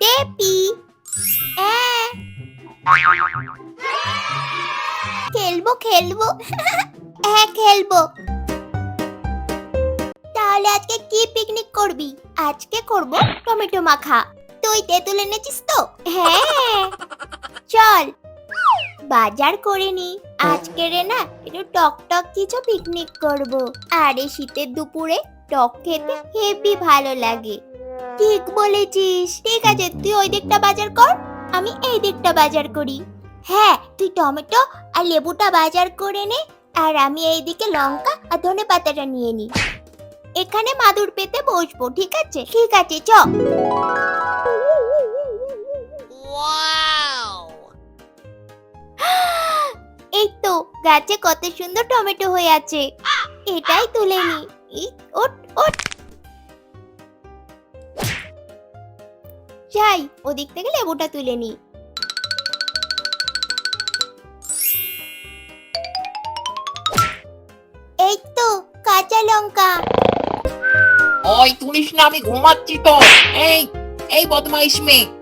টেপি হ্যাঁ খেলব খেলব হ্যাঁ খেলব তাহলে আজকে কি পিকনিক করবি? আজকে করব টমেটো মাখা। তুই তেঁতুল এনেছিস তো? হ্যাঁ। চল। বাজার করে নি। আজকে রে না একটু টক টক কিছু পিকনিক করব। আর শীতের দুপুরে টক খেতে হেভি ভালো লাগে। ঠিক বলেছিস। ঠিক আছে তুই ওই দিকটা বাজার কর আমি এই দিকটা বাজার করি। হ্যাঁ তুই টমেটো আর লেবুটা বাজার করে নে আর আমি এইদিকে লঙ্কা আর ধনে পাতাটা নিয়ে নি। এখানে মাদুর পেতে বসবো ঠিক আছে? ঠিক আছে চ। এই তো গাছে কত সুন্দর টমেটো হয়ে আছে। এটাই তুলে নি। ই, ওঠ যাই, ওদিক থেকে লেবুটা তুলে নি এই তো, কাঁচা লঙ্কা। ওই তুলিস না, আমি ঘুমাচ্ছি তো। এই এই বদমাইশ মেয়ে।